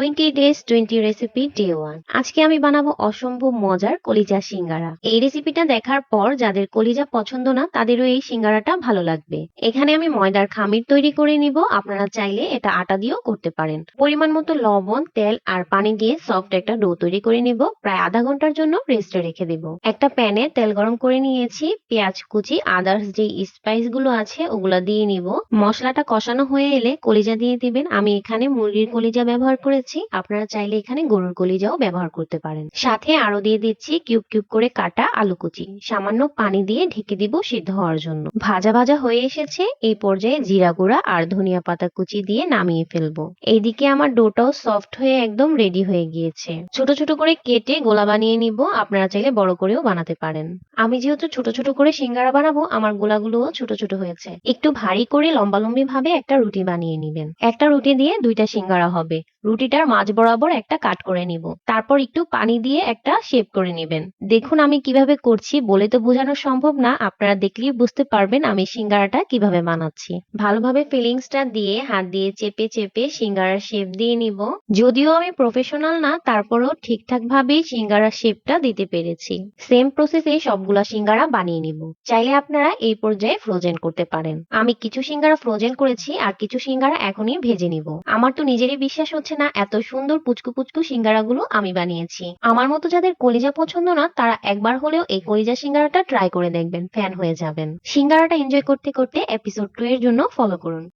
Twenty days twenty recipe day one আজকে আমি বানাবো অসম্ভব মজার কলিজা সিঙ্গারা। এই রেসিপিটা দেখার পর যাদের কলিজা পছন্দ না, তাদেরও এই সিঙ্গারাটা ভালো লাগবে। এখানে আমি ময়দার খামির তৈরি করে নিব। আপনারা চাইলে এটা আটা দিয়েও করতে পারেন। পরিমাণ মতো লবণ, তেল আর পানি দিয়ে সফট একটা ডো তৈরি করে নিব। প্রায় আধা ঘণ্টার জন্য রেস্টে রেখে দিব। একটা প্যানে তেল গরম করে নিয়েছি। পেঁয়াজ কুচি আদার্স যে স্পাইসগুলো আছে, ওগুলো দিয়ে নিব। মশলাটা কষানো হয়ে এলে কলিজা দিয়ে দিবেন। আমি এখানে মুরগির কলিজা ব্যবহার করেছি। আপনারা চাইলে এখানে গরুর কলিজাও ব্যবহার করতে পারেন। সাথে আরও দিয়ে দিচ্ছি কিউব কিউব করে কাটা আলু কুচি। সামান্য পানি দিয়ে ঢেকে দিব সিদ্ধ হওয়ার জন্য। ভাজা ভাজা হয়ে এসেছে, এই পর্যায়ে জিরা গুঁড়া আর ধনিয়া পাতা কুচি দিয়ে নামিয়ে ফেলব। এইদিকে আমার ডোটাও সফট হয়ে একদম রেডি হয়ে গিয়েছে। ছোট ছোট করে কেটে গোলা বানিয়ে নিব, আপনারা চাইলে বড় করেও বানাতে পারেন। আমি যেহেতু ছোট ছোট করে সিঙ্গারা বানাবো, আমার গোলাগুলোও ছোট ছোট হয়েছে। একটু ভারী করে লম্বালম্বি ভাবে একটা রুটি বানিয়ে নিবেন। একটা রুটি দিয়ে দুইটা সিঙ্গারা হবে। রুটিটার মাঝ বরাবর একটা কাট করে নিব। তারপর একটু পানি দিয়ে একটা শেপ করে নেবেন। দেখুন আমি কীভাবে করছি বলে তো বোঝানো সম্ভব না, আপনারা দেখলেই বুঝতে পারবেন আমি সিঙ্গারাটা কীভাবে বানাচ্ছি। ভালোভাবে ফিলিংসটা দিয়ে হাত দিয়ে চেপে চেপে সিঙ্গারার শেপ দিয়ে নিব। যদিও আমি প্রফেশনাল না, তারপরেও ঠিকঠাক ভাবেই সিঙ্গারার শেপটা দিতে পেরেছি। সেম প্রসেসে সবগুলা সিঙ্গারা বানিয়ে নিব। চাইলে আপনারা এই পর্যায়ে ফ্রোজেন করতে পারেন। আমি কিছু সিঙ্গারা ফ্রোজেন করেছি আর কিছু সিঙ্গারা এখনই ভেজে নিব। আমার তো নিজেরই বিশ্বাস হচ্ছে না এত সুন্দর পুচকু পুচকু সিঙ্গারাগুলো আমি বানিয়েছি। আমার মতো যাদের কলিজা পছন্দ না, তারা একবার হলেও এই কলিজা সিঙ্গারাটা ট্রাই করে দেখবেন ফ্যান হয়ে যাবেন। সিঙ্গারাটা এনজয় করতে করতে এপিসোড টু এর জন্য ফলো করুন।